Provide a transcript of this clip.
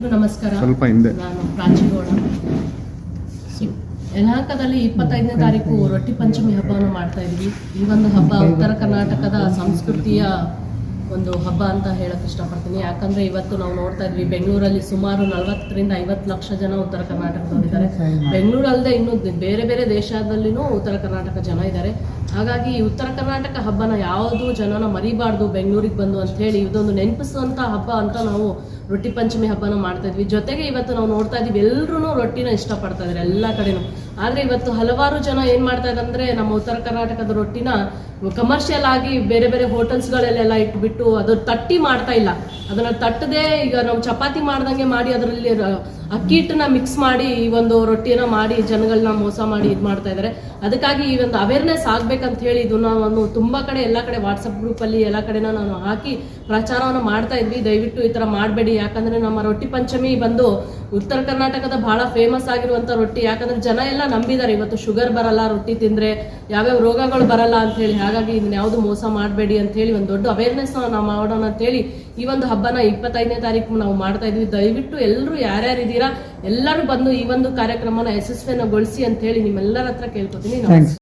ನಮಸ್ಕಾರ. ಸ್ವಲ್ಪ ಹಿಂದೆ. ನಾನು ಪ್ರಾಚಿಗೌಡ ಯಲಹಂಕದಲ್ಲಿ ಇಪ್ಪತ್ತೈದನೇ ತಾರೀಕು ರೊಟ್ಟಿ ಪಂಚಮಿ ಹಬ್ಬವನ್ನು ಮಾಡ್ತಾ ಇದ್ವಿ ಈ ಒಂದು ಹಬ್ಬ ಉತ್ತರ ಕರ್ನಾಟಕದ ಸಂಸ್ಕೃತಿಯ ಒಂದು ಹಬ್ಬ ಅಂತ ಹೇಳಕ್ ಇಷ್ಟಪಡ್ತೀನಿ. ಯಾಕಂದ್ರೆ ಇವತ್ತು ನಾವು ನೋಡ್ತಾ ಇದ್ವಿ ಬೆಂಗಳೂರಲ್ಲಿ ಸುಮಾರು ನಲವತ್ತರಿಂದ ಐವತ್ತು ಲಕ್ಷ ಜನ ಉತ್ತರ ಕರ್ನಾಟಕದವರಿದ್ದಾರೆ ಬೆಂಗಳೂರು ಅಲ್ಲದೆ ಇನ್ನು ಬೇರೆ ಬೇರೆ ದೇಶದಲ್ಲಿನೂ ಉತ್ತರ ಕರ್ನಾಟಕ ಜನ ಇದ್ದಾರೆ. ಹಾಗಾಗಿ ಈ ಉತ್ತರ ಕರ್ನಾಟಕ ಹಬ್ಬನ ಯಾವುದು ಜನನ ಮರಿಬಾರ್ದು ಬೆಂಗಳೂರಿಗೆ ಬಂದು ಅಂತ ಹೇಳಿ ಇದೊಂದು ನೆನಪಿಸುವಂತ ಹಬ್ಬ ಅಂತ ನಾವು ರೊಟ್ಟಿ ಪಂಚಮಿ ಹಬ್ಬನ ಮಾಡ್ತಾ ಇದ್ವಿ. ಜೊತೆಗೆ ಇವತ್ತು ನಾವು ನೋಡ್ತಾ ಇದೀವಿ ಎಲ್ಲರೂ ರೊಟ್ಟಿನ ಇಷ್ಟಪಡ್ತಾ ಇದ್ದಾರೆ, ಎಲ್ಲ ಕಡೆನೂ. ಆದ್ರೆ ಇವತ್ತು ಹಲವಾರು ಜನ ಏನ್ ಮಾಡ್ತಾ ಇದ್ದಾರೆ ನಮ್ಮ ಉತ್ತರ ಕರ್ನಾಟಕದ ರೊಟ್ಟಿನ ಕಮರ್ಷಿಯಲ್ ಆಗಿ ಬೇರೆ ಬೇರೆ ಹೋಟೆಲ್ಸ್ಗಳಲ್ಲೆಲ್ಲ ಇಟ್ಬಿಟ್ಟು ಅದು ತಟ್ಟಿ ಮಾಡ್ತಾ ಇಲ್ಲ. ಅದನ್ನ ತಟ್ಟದೆ ಈಗ ನಾವು ಚಪಾತಿ ಮಾಡ್ದಂಗೆ ಮಾಡಿ ಅದರಲ್ಲಿ ಅಕ್ಕಿ ಹಿಟ್ಟನ್ನ ಮಿಕ್ಸ್ ಮಾಡಿ ಈ ಒಂದು ರೊಟ್ಟಿನ ಮಾಡಿ ಜನಗಳನ್ನ ಮೋಸ ಮಾಡಿ ಇದು ಮಾಡ್ತಾ ಇದ್ದಾರೆ ಅದಕ್ಕಾಗಿ ಈ ಒಂದು ಅವೇರ್ನೆಸ್ ಆಗ್ಬೇಕಂತ ಹೇಳಿ ಇದು ನಾನು ತುಂಬಾ ಕಡೆ ಎಲ್ಲ ಕಡೆ ವಾಟ್ಸಪ್ ಗ್ರೂಪ್ ಅಲ್ಲಿ ಎಲ್ಲ ಕಡೆನ ನಾನು ಹಾಕಿ ಪ್ರಚಾರವನ್ನು ಮಾಡ್ತಾ ಇದ್ವಿ. ದಯವಿಟ್ಟು ಈ ತರ ಮಾಡಬೇಡಿ. ಯಾಕಂದ್ರೆ ನಮ್ಮ ರೊಟ್ಟಿ ಪಂಚಮಿ ಬಂದು ಉತ್ತರ ಕರ್ನಾಟಕದ ಬಹಳ ಫೇಮಸ್ ಆಗಿರುವಂತ ರೊಟ್ಟಿ. ಯಾಕಂದ್ರೆ ಜನ ಎಲ್ಲ ನಂಬಿದ್ದಾರೆ ಇವತ್ತು ಶುಗರ್ ಬರಲ್ಲ, ರೊಟ್ಟಿ ತಿಂದ್ರೆ ಯಾವ್ಯಾವ ರೋಗಗಳು ಬರಲ್ಲ ಅಂತ ಹೇಳಿ. ಹಾಗಾಗಿ ಇದನ್ನ ಯಾವ್ದು ಮೋಸ ಮಾಡಬೇಡಿ ಅಂತ ಹೇಳಿ ಒಂದು ದೊಡ್ಡ ಅವೇರ್ನೆಸ್ ನಾವು ಮಾಡೋಣ ಅಂತ ಹೇಳಿ ಈ ಒಂದು ಹಬ್ಬನ ಇಪ್ಪತ್ತೈದನೇ ತಾರೀಕು ನಾವು ಮಾಡ್ತಾ ಇದ್ವಿ. ದಯವಿಟ್ಟು ಎಲ್ಲರೂ ಯಾರ್ಯಾರು ಎಲ್ಲರೂ ಬಂದು ಈ ಒಂದು ಕಾರ್ಯಕ್ರಮನ ಯಶಸ್ವಿಯನ್ನಗೊಳಿಸಿ ಅಂತ ಹೇಳಿ ನಿಮ್ಮೆಲ್ಲರ ಹತ್ರ ಕೇಳ್ಕೊತೀನಿ.